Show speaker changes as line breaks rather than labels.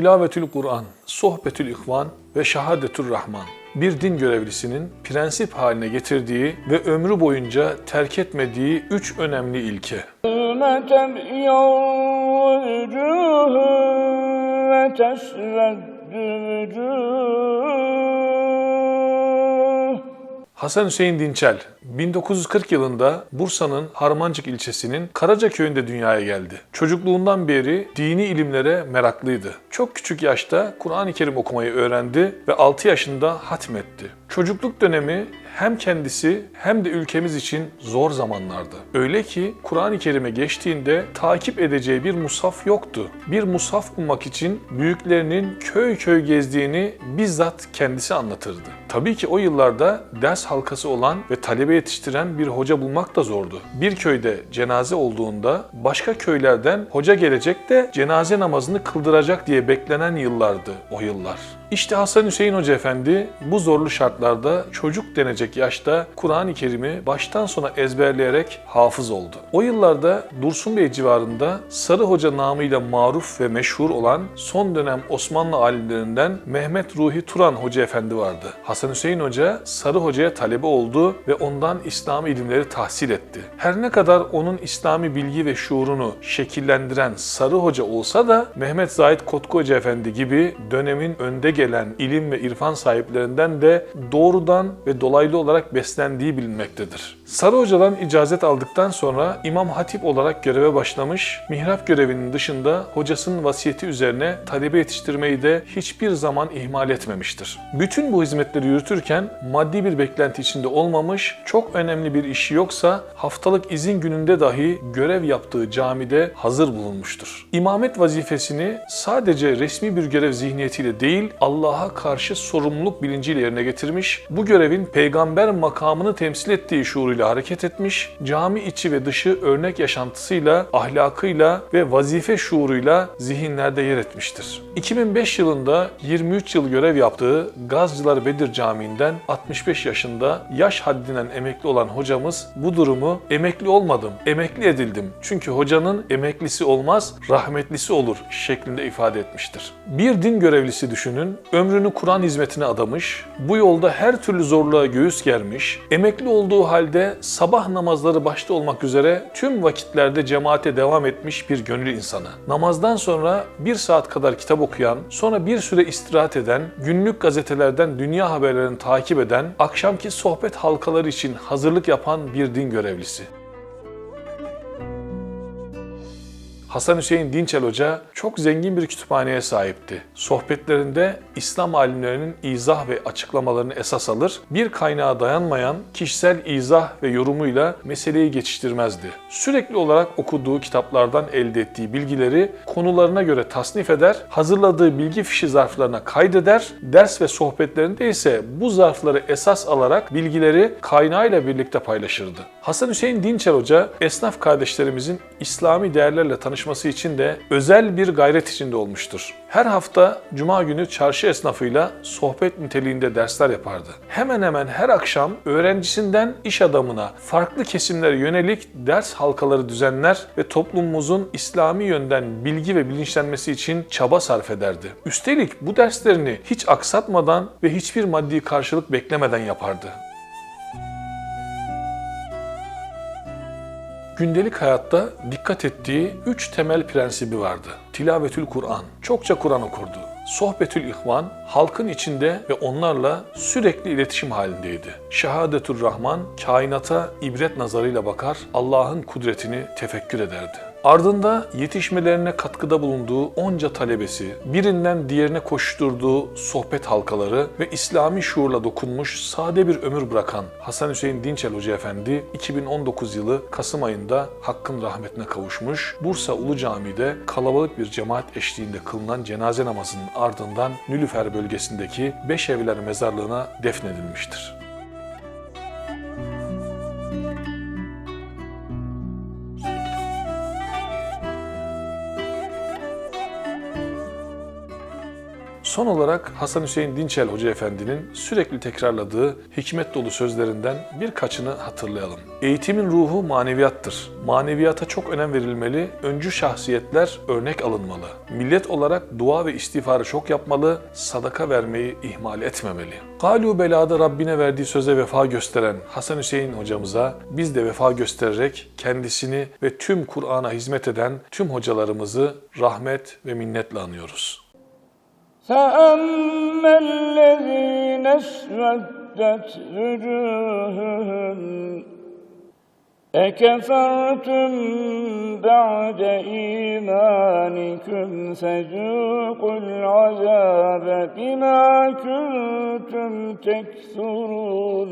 Tilavetül Kur'an, Sohbetül İhvan ve Şahadetül Rahman bir din görevlisinin prensip haline getirdiği ve ömrü boyunca terk etmediği üç önemli ilke. Hasan Hüseyin Dinçel 1940 yılında Bursa'nın Harmancık ilçesinin Karaca köyünde dünyaya geldi. Çocukluğundan beri dini ilimlere meraklıydı. Çok küçük yaşta Kur'an-ı Kerim okumayı öğrendi ve 6 yaşında hatmetti. Çocukluk dönemi hem kendisi hem de ülkemiz için zor zamanlardı. Öyle ki Kur'an-ı Kerim'e geçtiğinde takip edeceği bir musaf yoktu. Bir musaf bulmak için büyüklerinin köy köy gezdiğini bizzat kendisi anlatırdı. Tabii ki o yıllarda ders halkası olan ve talebe yetiştiren bir hoca bulmak da zordu. Bir köyde cenaze olduğunda başka köylerden hoca gelecek de cenaze namazını kıldıracak diye beklenen yıllardı o yıllar. İşte Hasan Hüseyin Hoca Efendi bu zorlu şartlarda çocuk denecek yaşta Kur'an-ı Kerim'i baştan sona ezberleyerek hafız oldu. O yıllarda Dursun Bey civarında Sarı Hoca namıyla maruf ve meşhur olan son dönem Osmanlı alimlerinden Mehmet Ruhi Turan Hoca Efendi vardı. Hasan Hüseyin Hoca Sarı Hoca'ya talebe oldu ve ondan İslami ilimleri tahsil etti. Her ne kadar onun İslami bilgi ve şuurunu şekillendiren Sarı Hoca olsa da Mehmet Zahid Kotku Hoca Efendi gibi dönemin önde gelen ilim ve irfan sahiplerinden de doğrudan ve dolaylı olarak beslendiği bilinmektedir. Sarı Hoca'dan icazet aldıktan sonra İmam Hatip olarak göreve başlamış, mihrap görevinin dışında hocasının vasiyeti üzerine talebe yetiştirmeyi de hiçbir zaman ihmal etmemiştir. Bütün bu hizmetleri yürütürken maddi bir beklenti içinde olmamış, çok önemli bir işi yoksa haftalık izin gününde dahi görev yaptığı camide hazır bulunmuştur. İmamet vazifesini sadece resmi bir görev zihniyetiyle değil, Allah'a karşı sorumluluk bilinciyle yerine getirmiş, bu görevin peygamber makamını temsil ettiği şuuruyla hareket etmiş, cami içi ve dışı örnek yaşantısıyla, ahlakıyla ve vazife şuuruyla zihinlerde yer etmiştir. 2005 yılında 23 yıl görev yaptığı Gazcılar Bedir Camii'nden 65 yaşında yaş haddinden emekli olan hocamız bu durumu emekli olmadım, emekli edildim. Çünkü hocanın emeklisi olmaz, rahmetlisi olur şeklinde ifade etmiştir. Bir din görevlisi düşünün, ömrünü Kur'an hizmetine adamış, bu yolda her türlü zorluğa göğüs germiş, emekli olduğu halde sabah namazları başta olmak üzere tüm vakitlerde cemaate devam etmiş bir gönül insanı. Namazdan sonra bir saat kadar kitap okuyan, sonra bir süre istirahat eden, günlük gazetelerden dünya haberlerini takip eden, akşamki sohbet halkaları için hazırlık yapan bir din görevlisi. Hasan Hüseyin Dinçel Hoca çok zengin bir kütüphaneye sahipti. Sohbetlerinde İslam alimlerinin izah ve açıklamalarını esas alır, bir kaynağa dayanmayan kişisel izah ve yorumuyla meseleyi geçiştirmezdi. Sürekli olarak okuduğu kitaplardan elde ettiği bilgileri konularına göre tasnif eder, hazırladığı bilgi fişi zarflarına kaydeder, ders ve sohbetlerinde ise bu zarfları esas alarak bilgileri kaynağıyla birlikte paylaşırdı. Hasan Hüseyin Dinçer Hoca, esnaf kardeşlerimizin İslami değerlerle tanışması için de özel bir gayret içinde olmuştur. Her hafta Cuma günü çarşı esnafıyla sohbet niteliğinde dersler yapardı. Hemen hemen her akşam öğrencisinden iş adamına farklı kesimlere yönelik ders halkaları düzenler ve toplumumuzun İslami yönden bilgi ve bilinçlenmesi için çaba sarf ederdi. Üstelik bu derslerini hiç aksatmadan ve hiçbir maddi karşılık beklemeden yapardı. Gündelik hayatta dikkat ettiği üç temel prensibi vardı. Tilavetül Kur'an, çokça Kur'an okurdu. Sohbetül İhvan, halkın içinde ve onlarla sürekli iletişim halindeydi. Şehadetül Rahman, kainata ibret nazarıyla bakar, Allah'ın kudretini tefekkür ederdi. Ardında yetişmelerine katkıda bulunduğu onca talebesi, birinden diğerine koşturduğu sohbet halkaları ve İslami şuurla dokunmuş sade bir ömür bırakan Hasan Hüseyin Dinçel Hoca Efendi 2019 yılı Kasım ayında Hakk'ın rahmetine kavuşmuş. Bursa Ulu Cami'de kalabalık bir cemaat eşliğinde kılınan cenaze namazının ardından Nülüfer bölgesindeki Beşevler mezarlığına defnedilmiştir. Son olarak Hasan Hüseyin Dinçel Hoca Efendi'nin sürekli tekrarladığı hikmet dolu sözlerinden birkaçını hatırlayalım. Eğitimin ruhu maneviyattır. Maneviyata çok önem verilmeli, öncü şahsiyetler örnek alınmalı. Millet olarak dua ve istiğfarı çok yapmalı, sadaka vermeyi ihmal etmemeli. Galu belada Rabbine verdiği söze vefa gösteren Hasan Hüseyin hocamıza biz de vefa göstererek kendisini ve tüm Kur'an'a hizmet eden tüm hocalarımızı rahmet ve minnetle anıyoruz.
فأما الذين اسودت وجوههم أكفرتم بعد إيمانكم فذوقوا العذاب بما كنتم تكفرون